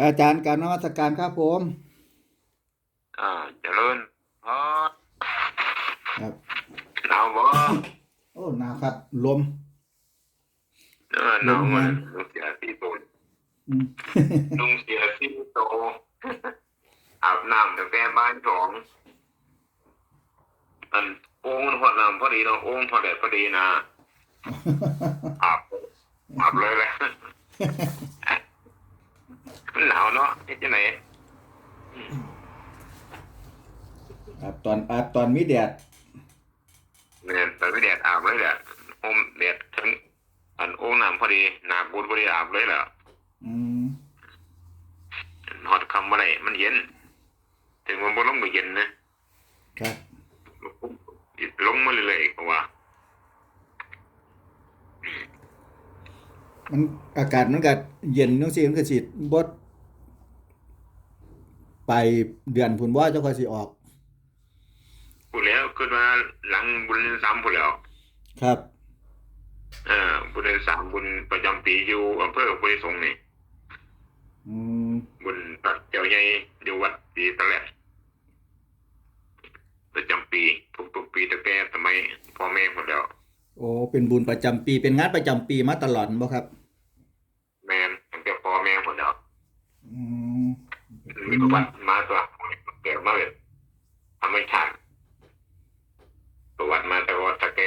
อาจารย์การนมัสการครับผม อ่าเจริญพรครับหนาวบ่โอ้หนาวครับ ลมเออหนาวมันลุงเสียที่โตอืมลุงเสียที่โตอาบน้ำตั้งแต่บ้านสองอันโอ่งมันหอดน้ำพอดีเนาะโอ่งพอแดดพอดีนะอาบอาบเลยแหละ มันหนาวเนาะนี่จะไหนอาบตอนอาบตอนมีแดดเนี่ยแต่ไม่แดดอาบเลยแหละโอมแดดทั้งอันโอ่งน้ำพอดีหนาบูดพอดีอาบเลยแหละอืมหอดคำอะไรมันเย็น ถึงมันบ่ลงก็เย็นนะครับลงมาเรื่อยๆเพราะว่า มันอากาศมันก็เย็นจังซี่มันก็สิบ่ ไปเดือนพุ่นว่าเจ้าก็สิออกพูดแล้วขึ้นมาหลังบุญเดือนสามพูดแล้ว ครับเออบุญเดือนสามบุญประจำปีอยู่อำเภอพุทธิสงฆ์นี่อืมบุญตัดเจ้าใหญ่อยู่วัดปีตะแหลกประจำปีทุกๆปีตั้งแต่สมัยพ่อแม่หมดแล้ว โอ้เป็นบุญประจำปีเป็นงานประจำปีมาตลอดบ่ครับ ติมาแต่ว่าตะแก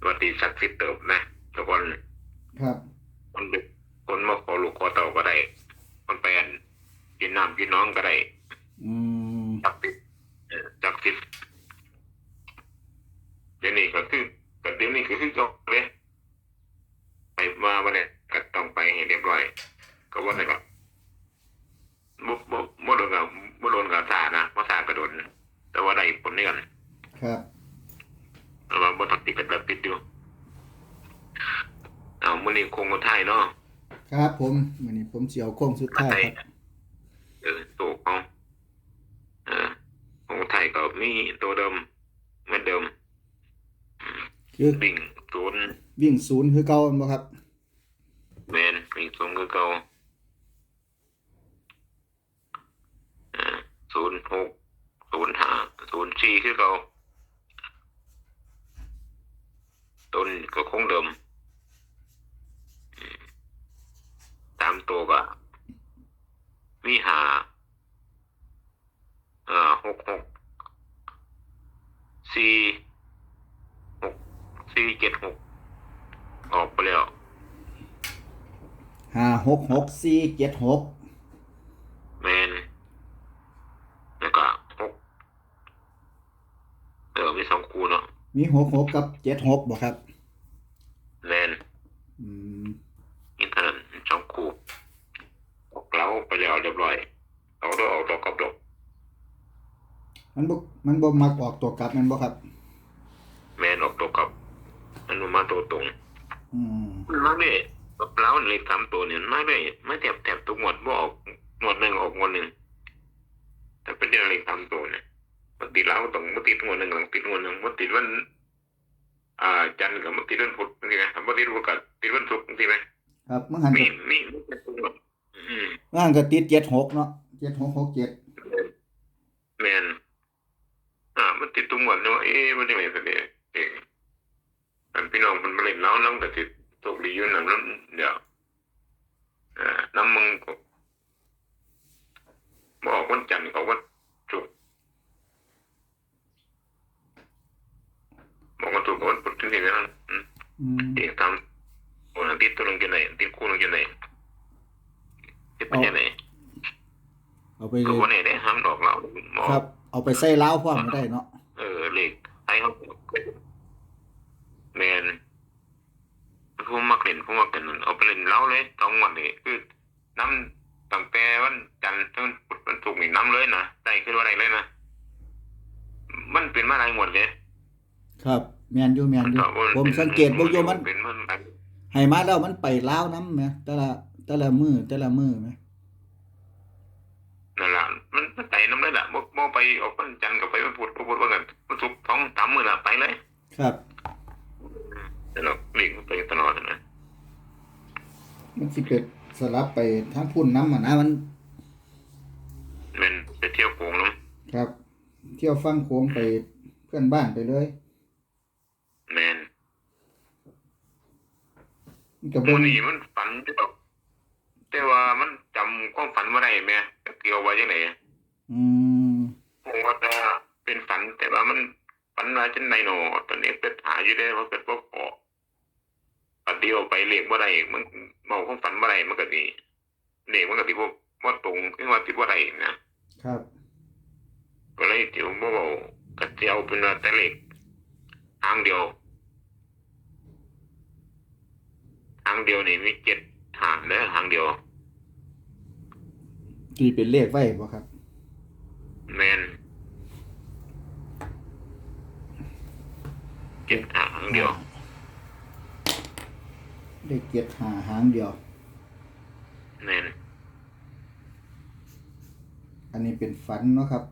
ประวัติศักดิ์สิทธิ์เติบนะทุกคนครับ คนดึกคนมาขอลูกขอเต่าก็ได้ คนแปลนกินน้ำกินน้องก็ได้อืม จักติดเอ่อจักติดเดี๋ยวนี้ก็คือก็เดี๋ยวนี้ก็คือจบเลยไปมาวันนี้ก็ต้องไปให้เรียบร้อย ก็ว่าแต่ก็ บ่บ่บ่โดนกับบ่โดนกับสานะบ่สากระโดนแต่ว่าได้ผลนี่กันครับแต่ว่าบ่ต้องติดกันแบบติดอยู่เอามื้อนี้คงคนไทยเนาะครับ ผมมื้อนี้ผมสิเอาโค้งสุดท้ายครับเออตัวของเออของไทยก็มีตัวเดิมเหมือนเดิมคือบิ่งศูนย์วิ่งศูนย์คือเก่าบ่ครับแมนบิ่งศูนย์คือเก่าเออศูนย์ หกศูนย์ห้าศูนย์สี่คือเก่าต้นก็คงเดิมอืมตามตัวก็มีหาเอ่อหกหกสี่หกสี่เจ็ดหกออกไปแล้วห้าหกหกสี่เจ็ดหก แมนแล้วก็หกเออมีสองคูเนาะมีหกหกกับเจ็ดหกบ่ครับ แมนอืมอินเทอร์เน็ตสองคูออกแล้วไปแล้วเรียบร้อยเอาดอกออกดอกกับดอก มันบ่มันบ่มักออกตัวกลับแมันบ่ครับ แมนออกดอกกับอนุมาตัวตรงอืมมันมาเลยแล้วเลขสามตัวเนี่ยไม่ได้ไม่แถบแถบทุกหมวดบ่ออกหมวดหนึ่งออกหมวดหนึ่งแต่เป็นเลขสามตัวเนี่ย มันติดแล้วต้องมันติดหมวดหนึ่งหลังติดหมวดหนึ่งมันติดวัน อ่า จันทร์กับมันติดวันพุธจริงไหมมันติดวันกับติดวันศุกร์จริงไหมครับมันหันมีก็มีมีเป็นตัวหมดอืมมันหันก็ติดเจ็ดหกเนาะเจ็ดหกหกเจ็ดแมนอ่า มันติดตัวหมดเนาะเอ๊ะมันจะไม่เป็นเองอันพี่น้องมันมาเล่นแล้วน้องก็ติดตกดีอยู่นั่นแล้วเดี๋ยวอ่าน้ำมึงก็บอกวันจันทร์กับวันศุกร์บอกวันศุกร์กับวันพุธที่นี่นะอืม อืม เองทำโอ้ติดตัวลงจะไหนติดคู่ลงจะไหนติดไปจะไหน เอาไป ก็วันไหนได้ห้ามดอกเราหมอ ครับ เอา ไปใส่ล้าวพร้อมก็ได้เนาะเออเหล็กไอ้เขาแมนผู้มักเล่นผู้มักเล่นเอาไปเล่นเล้าเลยสองวันนี้คือน้ำตั้งแต่วันจันทร์จนพุธวันศุกร์นี่น้ำเลยนะได้ขึ้นว่าได้เลยนะมันเป็นมาหลายหมดเลยครับ แม่นอยู่แม่นอยู่ผมสังเกตเบ่งอยู่มันเป็นมันให้มาแล้วมันไปล้าวนํแหมแต่ละแต่ละมือแต่ละมือแหม นั่นแหละมันมันไต่น้ำเลย แหละบ่บ่ไปออกวันจันทร์กับไปวันพุธวันพุธวันกันวันศุกร์สองสามมื้อละไปเลย ครับแต่เราเลี้ยงไปตลอดนะมันสิเกิดสลับไปทางพุ่นน้ำอะนะมันแม่นไปเที่ยวโขงน้ครับ เที่ยวฟังโค้งไปเพื่อนบ้านไปเลยำแม่นมันก็หเบิ่มื้งนี้มันฝันอยู่ดอกแต่ว่ามันจำความฝันบ่ได้แม่เกี่ยวว่าจังไดอืม ผมว่าจะเป็นฝันแต่ว่ามันฝันว่าจังไดโนตอนนี้เป็นหาอยู่ได้ว่าเกิดบ่พอปัดเดียวไปเลขบ่ได้มันเมาความฝันบ่ได้มันก็ดีเลขมันก็สิบ่บ่ตรงคือว่าสิบ่ได้นะครับ ก็เลยสิบ่เว้าก็สิเอาเป็นว่าแต่เลขทางเดียวทางเดียวนี่มีเจ็ดหางเด้อทางเดียวตีเป็นเลขไว้บ่ครับ แมนเจ็ดหางเดียวเลขเกียรหาหางเดียว แมนอันนี้เป็นฝันเนาะครับ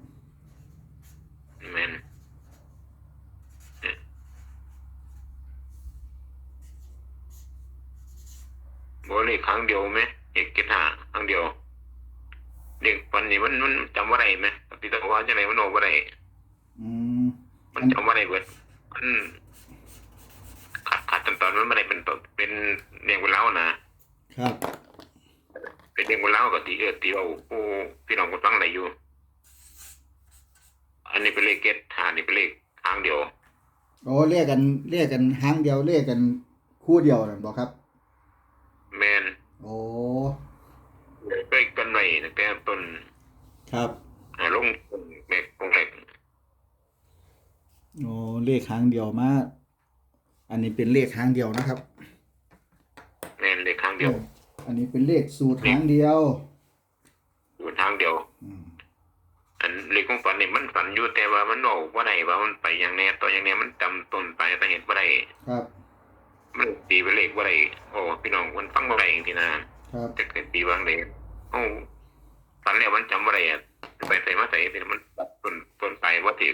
แมนบ่เลขครั้งเดียวไหมเอกเจ็ดหาครั้งเดียวเด็กวันนี้มันมันจำว่าไรไหมปฏิตว่าจะไหนมันโอว่าไรอืม มันจำว่าไรเบิดมันขาดขาดต อนตอนมันไม่ได้เป็นตอนเป็นเรียงเวลานะครับ เป็นเรียงเวลาก็ตีเออตีเอาผู้พี่น้องคนฟังไหนอยู่ อันนี้เป็นเลขเกตหานี่เป็นเลขทางเดียวโอ้เรียกกันเรียกกันหางเดียวเรียกกันคู่เดียวนั่นบ่ครับแมนโอ้ไปกันไว้ตั้งแต่ต้นครับอ่าลงต้นแมกของแรกโอ้เลขหางเดียวมา อันนี้เป็นเลขหางเดียวนะครับแมนเลขทางเดียวอันนี้เป็นเลขสูตรหางเดียวอยู่ทางเดียว อืมอันเลขของฝันนี่มันฝันอยู่แต่ว่ามันบอกว่าได้ว่ามันไปอย่างแน่ตัวอย่างแน่มันจำต้นไปลายสาเหตุว่าได้ครับ มันตีไปนเลขว่าได้โอ้พี่น้องมันฟังว่าได้จริงๆนะครับ จะเกิดตีบางเลยโอ้ฝันแล้วมันจำว่าได้อะไปใส่มาใส่เป็นมันต้นต้นไปว่าติ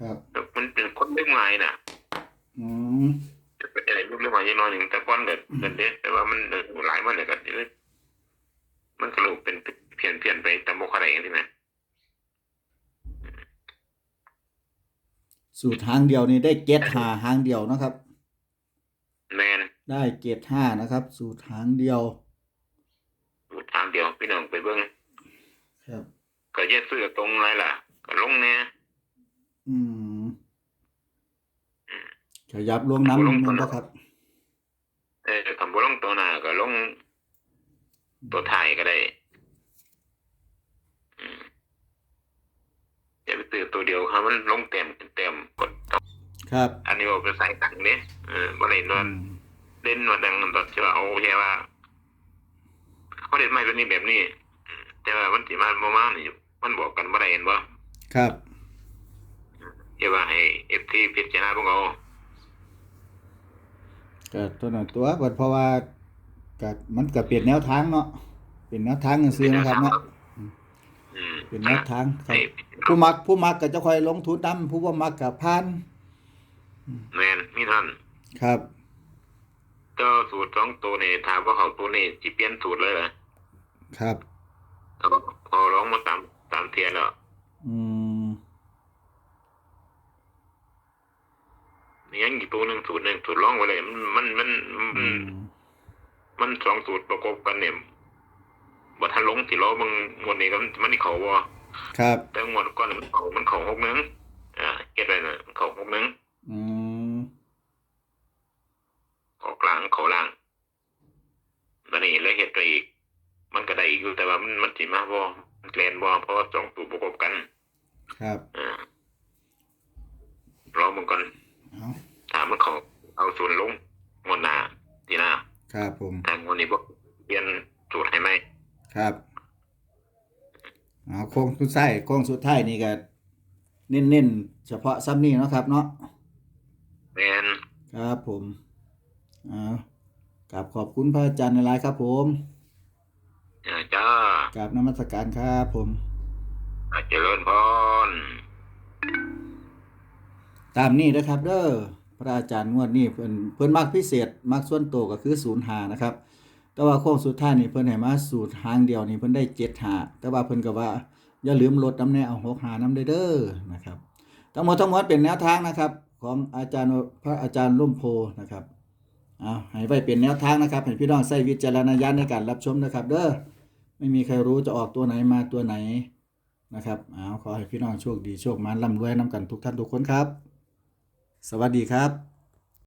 ครับ มันเป็นคนเรื่องไม้น่ะ อืมจะเป็นอะไรรูปเรื่องมาอย่างน้อยหนึ่งแต่ก้อนเด็ดเด็ดเด็ดแต่ว่ามันเดินหลายมันเลยก็เอ้ยมันก็รูปเป็นเพียนเพียนไปตามโมคอะไรอย่างนี้นะสูตรหางเดียวนี่ได้เกตหาหางเดียวนะครับ แมนได้เกตห้านะครับ สูตรหางเดียวอยู่ทางเดียวพี่น้องไปเบิ้งครับ ก็แยกซื้อตรงไรล่ะ ก็ลงเนี่ยอืม ขยับลงน้ำลงมันตัวบ่นะครับ เออคำว่าลงตัวหน้าก็ลงตัวถ่ายก็ได้อืมอย่าไปซื้อตัวเดียวครับมันลงเต็มเต็มกดครับ อันนี้บอกเป็นสายตังเนี่ยเออว่าไรนอนเล่นมาดังตอนที่ว่าเอาแค่ว่าเขาเล่นไม่แบบนี้แบบนี้อืมแต่ว่ามันสิมาบ่มานี่มันบอกกันบ่ได้เห็นบ่ครับเดี๋ยวว่าให้ FT พิจารณาพวกเอา ก็ตัวนั้นตัวเปิดเพราะว่าก็มันก็เปลี่ยนแนวทางเนาะเป็นแนวทางซื่อๆนะครับเนาะอืมเป็นแนวทางครับให้ผู้มักผู้มักก็จะค่อยลงทุนนํผู้บ่มักก็ผ่านแม่นมีท่านครับเจ้าสูตรสองตัวนี่ถามว่าเขาตัวนี้สิเปลี่ยนสูตรเลยเหรอครับเขาเขาร้องมาตามตามเทียนแล้วอืม ยังอีกตัวหนึงสูตรหนึงสูตรร้องไว้เลยมันมันมันมันอืมมันสองสูตรประกบกันเนี่ยบ่ทันลงสิล้อมึงงวดนี้ก็มันนี่เขาบ่ครับ แต่งวดก่อนมันเขามันเขาหกหนึงอ่าเก็บไว้น่ะมันเขาหกหนึงอืมเขากลางเขาล่างมันนี่แล้วเฮ็ดไปอีก มันก็ได้อีกอยู่แต่ว่ามันมันสิมาบ่มันแกลนบ่เพราะว่าสองสูตรประกบกัน ครับอ่า รอมึงก่อนเอา ถามมันเขาเอาสูตรลงงวดหน้าทีหน้าครับผมแต่งวดนี้บ่เปลี่ยนสูตรให้ไหมครับเอาโค้งสุดท้ายโค้งสุดท้ายนี่ก็เน้นๆเฉพาะซ้ำนี่เนาะครับ เนาะแม่นครับผมเอากราบขอบคุณพระอาจารย์ในไลน์ครับผมอ่าจ้ากราบนมัสการครับผม อ่าเจริญพร ตามนี้นะครับเด้อ พระอาจารย์งวดนี้เพิ่นเพิ่นมักพิเศษมักส่วนตัวก็คือ05นย์หานะครับ แต่ว่าโค้งสุดท้ายนี่เพิ่นให้มาสูตรหางเดียวนี่เพิ่นได้7หาแต่ว่าเพิ่นก็ว่าอย่าลืมลดน้ำแน่เอา6หาน้ำเด้อนะครับ ทั้งหมดทั้งมวลเป็นแนวทางนะครับ ของอาจารย์พระอาจารย์ล่มโพนะครับเอาให้ไว้เป็นแนวทางนะครับให้พี่น้องใช้วิจารณญาณในการรับชมนะครับ เด้อไม่มีใครรู้จะออกตัวไหนมาตัวไหนนะครับเอาขอให้พี่น้องโชคดีโชคมันร่ำรวยน้ำกันทุกท่านทุกคนครับ สวัสดีครับ